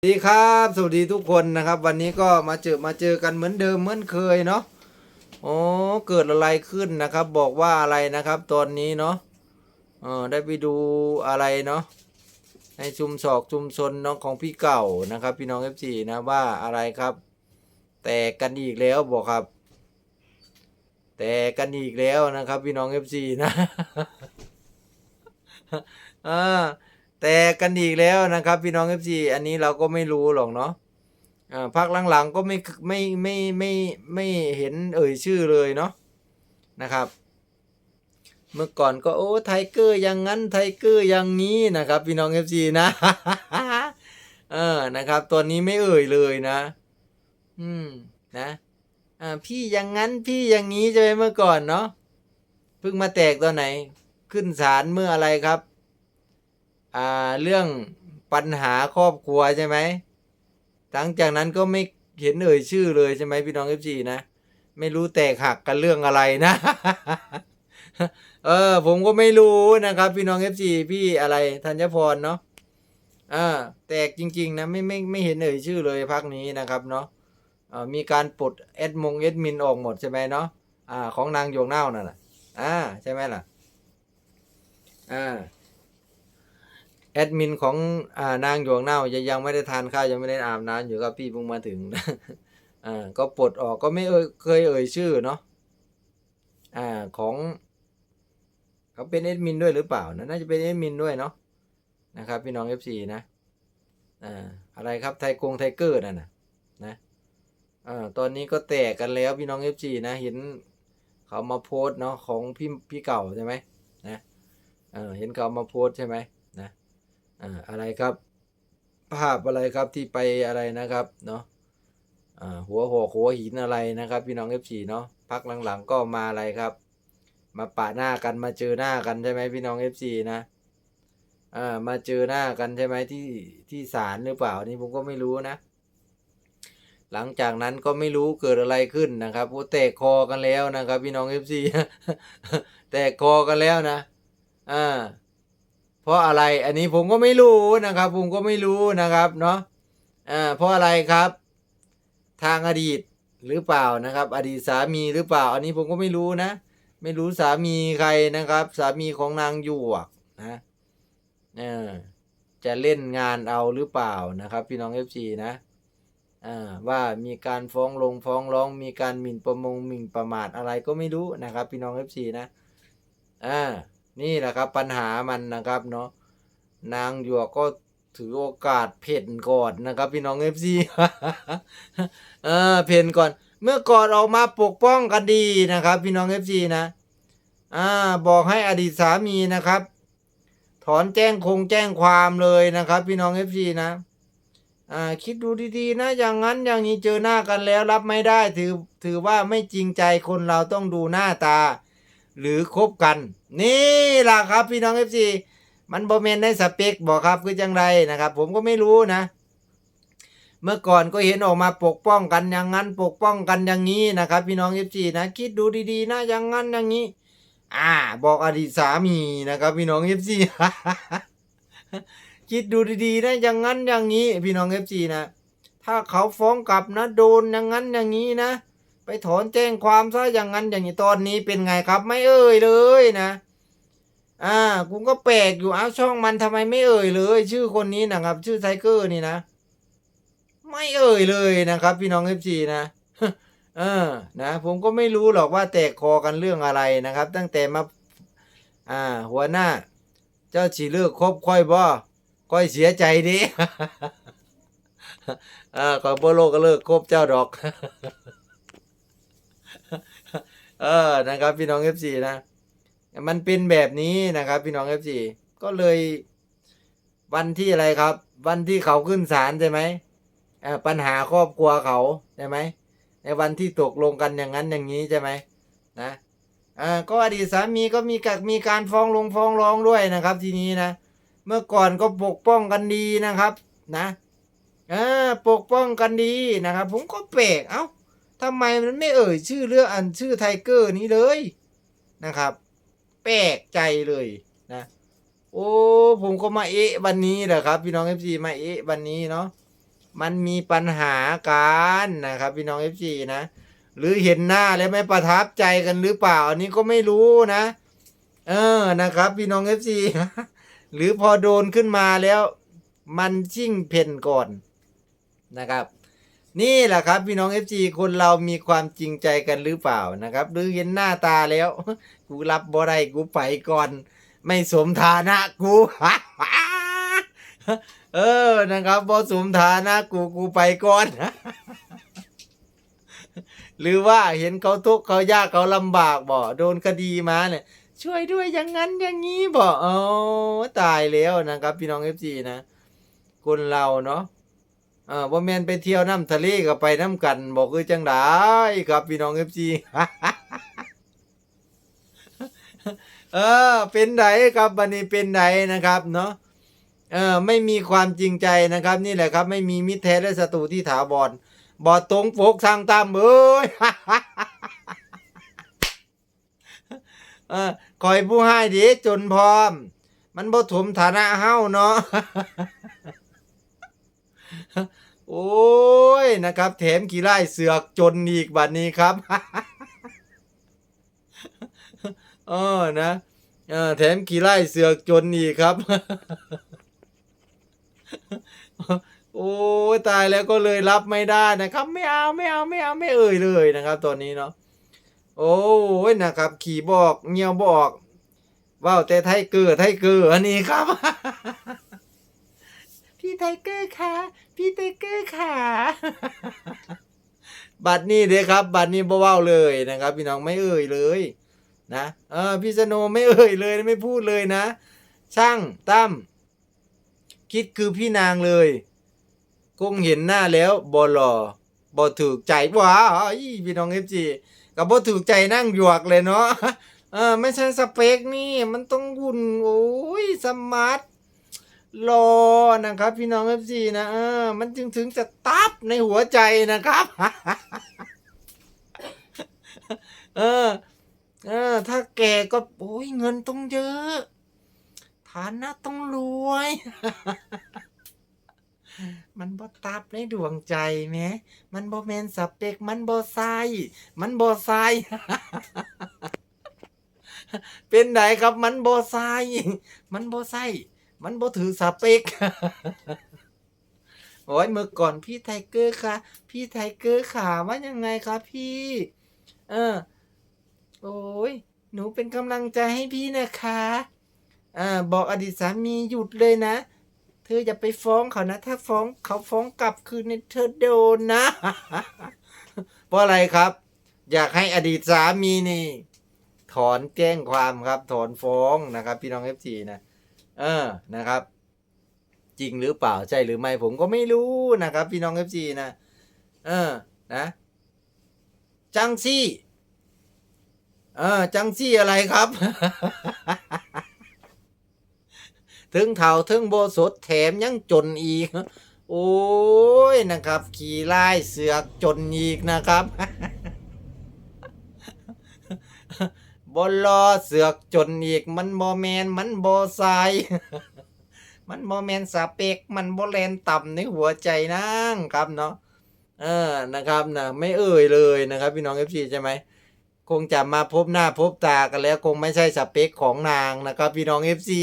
สวัสดีครับ สวัสดีทุกคนนะครับ วันนี้ก็มาเจอมาเจอกันเหมือนเดิมเหมือนเคยเนาะโอ้เกิดอะไรขึ้นนะครับ บอกว่าอะไรนะครับตอนนี้เนาะเออได้ไปดูอะไรเนาะในชุมศอกชุมชนเนาะของพี่เก่านะครับ พี่น้องเอฟซีนะว่าอะไรครับ แตกกันอีกแล้วบอกครับ แตกกันอีกแล้วนะครับ พี่น้องเอฟซีนะอ่า แตกกันอีกแล้วนะครับ พี่น้องเอฟซีอันนี้เราก็ไม่รู้หรอกเนาะอ่าพักหลังๆก็ไม่ไม่ไม่ไม่ไม่เห็นเอ่ยชื่อเลยเนาะนะครับ เมื่อก่อนก็โอ้ไทเกอร์อย่างนั้นไทเกอร์อย่างนี้นะครับ พี่น้องเอฟซีนะเออนะครับตัวนี้ไม่เอ่ยเลยนะ อืมนะอ่าพี่อย่างนั้นพี่อย่างนี้ใช่ไหมเมื่อก่อนเนาะเพิ่งมาแตกตอนไหน ขึ้นศาลเมื่ออะไรครับ อ่าเรื่องปัญหาครอบครัวใช่ไหมหลังจากนั้นก็ไม่เห็นเอ่ยชื่อเลยใช่ไหมพี่น้องเอฟซีนะ ไม่รู้แตกหักกันเรื่องอะไรนะ เออ ผมก็ไม่รู้นะครับ พี่น้องเอฟซีพี่อะไรธัญพรเนาะอ่าแตกจริง ๆ นะไม่ไม่ไม่เห็นเอ่ยชื่อเลยพักนี้นะครับเนาะมีการปลดแอดมงแอดมินออกหมดใช่ไหมเนาะอ่า ของนางโยงเน่านั่นแหละอ่าใช่ไหมล่ะอ่า แอดมินของอ่านางหยวงเน่ายังยังไม่ได้ทานข้าวยังไม่ได้อาบน้ำอยู่ครับพี่เพิ่งมาถึงอ่าก็ปลดออกก็ไม่เอ่ยเคยเอ่ยชื่อเนาะอ่าของเขาเป็นแอดมินด้วยหรือเปล่านะน่าจะเป็นแอดมินด้วยเนาะนะครับพี่น้อง FC นะอ่าอะไรครับไทยกงไทเกอร์นั่นนะนะอ่าตอนนี้ก็แตกกันแล้วพี่น้อง FC นะเห็นเขามาโพสเนาะของพี่พี่เก่าใช่ไหมนะเออเห็นเขามาโพสใช่ไหม อ่าอะไรครับ ภาพอะไรครับที่ไปอะไรนะครับเนาะอ่าหัวหอกหัวหินอะไรนะครับ พี่น้องเอฟซีเนาะพักหลังๆก็มาอะไรครับ มาปะหน้ากันมาเจอหน้ากันใช่ไหมพี่น้องเอฟซีนะอ่ามาเจอหน้ากันใช่ไหมที่ที่ศาลหรือเปล่านี่ผมก็ไม่รู้นะ หลังจากนั้นก็ไม่รู้เกิดอะไรขึ้นนะครับโอ้แตกคอกันแล้วนะครับ พี่น้องเอฟซีแตกคอกันแล้วนะอ่า เพราะอะไรอันนี้ผมก็ไม่รู้นะครับ ผมก็ไม่รู้นะครับเนาะอ่าเพราะอะไรครับ ทางอดีตหรือเปล่านะครับ อดีตสามีหรือเปล่า อันนี้ผมก็ไม่รู้นะ ไม่รู้สามีใครนะครับ สามีของนางหยวกนะเออจะเล่นงานเอาหรือเปล่านะครับ พี่น้องเอฟซีนะอ่าว่ามีการฟ้องลงฟ้องร้องมีการหมิ่นประมงหมิ่นประมาทอะไรก็ไม่รู้นะครับ พี่น้องเอฟซีนะอ่า นี่แหละครับปัญหามันนะครับเนาะนางหยวกก็ถือโอกาสเพ่นก่อนนะครับพี่น้องเอฟซีเออเพ่นก่อน เมื่อก่อนออกมาปกป้องกันดีนะครับ พี่น้องเอฟซีนะอ่าบอกให้อดีตสามีนะครับ ถอนแจ้งคงแจ้งความเลยนะครับ พี่น้องเอฟซีนะอ่าคิดดูดีๆ นะ อย่างนั้นอย่างนี้เจอหน้ากันแล้วรับไม่ได้ถือถือว่าไม่จริงใจคนเราต้องดูหน้าตา หรือคบกัน นี่ล่ะครับพี่น้องเอฟซีมันบอมเมนในสเปคบอกครับคือจังไรนะครับ ผมก็ไม่รู้นะ เมื่อก่อนก็เห็นออกมาปกป้องกันอย่างนั้นปกป้องกันอย่างนี้นะครับ พี่น้องเอฟซีนะคิดดูดีๆนะอย่างนั้นอย่างนี้ อ่า บอกอดีตสามีนะครับ พี่น้องเอฟซีคิดดูดีๆนะอย่างนั้นอย่างนี้ พี่น้องเอฟซีนะถ้าเขาฟ้องกลับนะ โดนอย่างนั้นอย่างนี้นะ ไปถอนแจ้งความซะอย่างนั้นอย่างนี้ตอนนี้เป็นไงครับ ไม่เอ่ยเลยนะ อ่ากูก็แปลกอยู่อ้าวช่องมันทำไมไม่เอ่ยเลย ชื่อคนนี้นะครับ ชื่อไทเกอร์นี่นะ ไม่เอ่ยเลยนะครับ พี่น้องเอฟซีนะเออนะผมก็ไม่รู้หรอกว่าแตกคอกันเรื่องอะไรนะครับ ตั้งแต่มาอ่า หัวหน้า เจ้าฉีเลิกคบค่อยบ่ค่อยเสียใจดิอ่าคอยบ่โลกก็เลิกคบเจ้าดอก เออนะครับพี่น้องเอฟซีนะ มันเป็นแบบนี้นะครับพี่น้องเอฟซีก็เลยวันที่อะไรครับ วันที่เขาขึ้นศาลใช่ไหมปัญหาครอบครัวเขาใช่ไหมในวันที่ตกลงกันอย่างนั้นอย่างนี้ใช่ไหมนะอ่าก็อดีตสามีก็มีกมีการฟ้องลงฟ้องร้องด้วยนะครับ ทีนี้นะ เมื่อก่อนก็ปกป้องกันดีนะครับ นะอ่าปกป้องกันดีนะครับ ผมก็แปลกเอ้า ทำไมมันไม่เอ่ยชื่อเรื่องอันชื่อไทเกอร์นี้เลยนะครับ แปลกใจเลยนะ โอ้ผมก็มาเอะวันนี้แหละครับ พี่น้องเอฟซีมาเอะวันนี้เนาะมันมีปัญหากันนะครับ พี่น้องเอฟซีนะหรือเห็นหน้าแล้วไม่ประทับใจกันหรือเปล่าอันนี้ก็ไม่รู้นะ เออนะครับ พี่น้องเอฟซีหรือพอโดนขึ้นมาแล้ว มันชิ่งเพ่นก่อนนะครับ นี่แหละครับพี่น้องเอฟซีคนเรามีความจริงใจกันหรือเปล่านะครับ หรือเห็นหน้าตาแล้ว กูรับบ่ได้กูไปก่อน ไม่สมฐานะกูเออนะครับบ่สมฐานะกูกูไปก่อน หรือว่าเห็นเขาทุกข์เขายากเขาลำบากบ่โดนคดีมาเนี่ยช่วยด้วยอย่างนั้นอย่างนี้บ่อ๋อตายแล้วนะครับ พี่น้องเอฟซีนะคนเราเนาะ ออว่าแมนไปเที่ยวน้ำทะเลก็ไปน้ำกันบอกคือจังได้ครับพี่น้องเอฟซีเออ เป็นไดครับบันนี้เป็นไดนะครับเนาะเออไม่มีความจริงใจนะครับ นี่แหละครับ ไม่มีมิตรแท้และศัตรูที่ถาวรบอดตรงโฟกทางตามเอ้ยเออคอยผู้ให้ดีจนพร้อม มันบ่ถมฐานะเฮาเนาะ โอ้ยนะครับแถมกี่ไล่เสือกจนอีกบัดนี้ครับเออนะเออแถมกี่ไล่เสือกจนอีกครับ โอ้ยตายแล้วก็เลยรับไม่ได้นะครับ ไม่เอาไม่เอาไม่เอาไม่เอ่ยเลยนะครับ ตอนนี้เนาะโอ้ยนะครับ ขี่บอกเงียวบอกว้าวแต่ไทเกอร์ไทเกอร์อันนี้ครับ พี่ไทเกอร์ค่ะ พี่ไทเกอร์ค่ะ บัตรนี้เด้ครับ บัตรนี้บ่เว้าเลยนะครับ พี่น้องไม่เอ่ยเลยนะเออพี่สโนไม่เอ่ยเลยไม่พูดเลยนะ ช่างตั้มคิดคือพี่นางเลยคงเห็นหน้าแล้วบ่หล่อบ่ถูกใจว้าอีพี่น้องเอฟจีกับบ่ถูกใจนั่งหยวกเลยเนาะเออไม่ใช่สเปคนี่ มันต้องหุ่นโอ้ยสมาร์ท รอนะครับ พี่น้องเอฟซีนะเออมันจึงถึงจะตับในหัวใจนะครับ เออ เออ ถ้าแกก็โอ้ยเงินต้องเยอะ ฐานะต้องรวย มันบ่ตับในดวงใจแหมมันบ่แมนสเปกมันบ่ใส่มันบ่ใส่เป็นไดครับมันบ่ใส่มันบ่ใส่ มันบ่ถือสเปกโอ้ยเมื่อก่อนพี่ไทเกอร์ค่ะ พี่ไทเกอร์ขาว่ายังไงคะพี่ เออ โอ้ยหนูเป็นกำลังใจให้พี่นะคะอ่าบอกอดีตสามีหยุดเลยนะ เธออย่าไปฟ้องเขานะ ถ้าฟ้องเขาฟ้องกลับคืนเนี่ยเธอโดนนะ เพราะอะไรครับ อยากให้อดีตสามีนี่ ถอนแจ้งความครับ ถอนฟ้องนะครับ พี่น้องเอฟซีนะ เออนะครับ จริงหรือเปล่าใช่หรือไม่ผมก็ไม่รู้นะครับ พี่น้องเอฟซีนะเออนะจังซี่เออจังซี่อะไรครับ ถึงเท่าถึงโบสถแถมยังจนอีก โอ้ยนะครับ ขี่ไล่เสือกจนอีกนะครับ บอลอเสือกจนอีกมันบอแมนมันบอใสมันบอแมนสเปกมันบอแลนต่ำในหัวใจนั่งครับเนาะเออนะครับนะไม่เอ่ยเลยนะครับ พี่น้องเอฟซีใช่ไหมคงจะมาพบหน้าพบตากันแล้ว คงไม่ใช่สเปคของนางนะครับ พี่น้องเอฟซี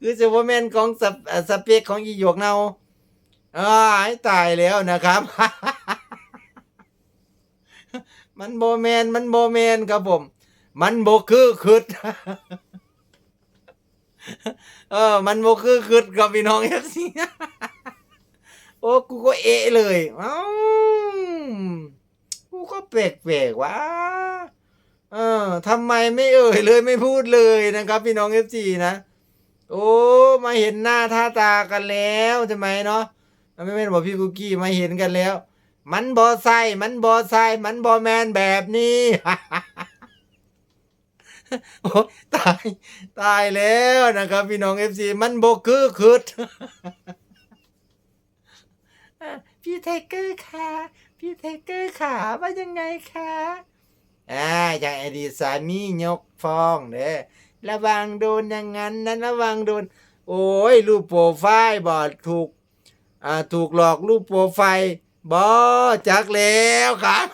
คือจะว่าแมนของสเปสเปคของอีหยกเนาอ่าให้ตายแล้วนะครับ มันโบแมนมันโบแมนครับผม มันโบคือคืดเออ มันโบคือคืดกับพี่น้องเอฟซีโอ้กูก็เอะเลยเอ้ากูก็แปลกๆว่าเออทำไมไม่เอ่ยเลยไม่พูดเลยนะครับพี่น้องเอฟซีนะโอ้มาเห็นหน้าท่าตากันแล้วใช่ไหมเนาะไม่เป็นบอกพี่กุกกี้มาเห็นกันแล้ว มันบอไซมันบอไซมันบอแมนแบบนี้โอ้ตาย ตายแล้วนะครับ พี่น้องเอฟซีมันบคือคืดพี่ไทเกอร์ค่ะ พี่ไทเกอร์ค่ะว่ายังไงคะอ่าอย่างอดีตสามียกฟ้องเด้อระวังโดนอย่างนั้นนะระวังโดน โอ้ยรูปโปรไฟล์บอดถูกอ่าถูกหลอกรูปโปรไฟล์ บ่จักแล้วครับ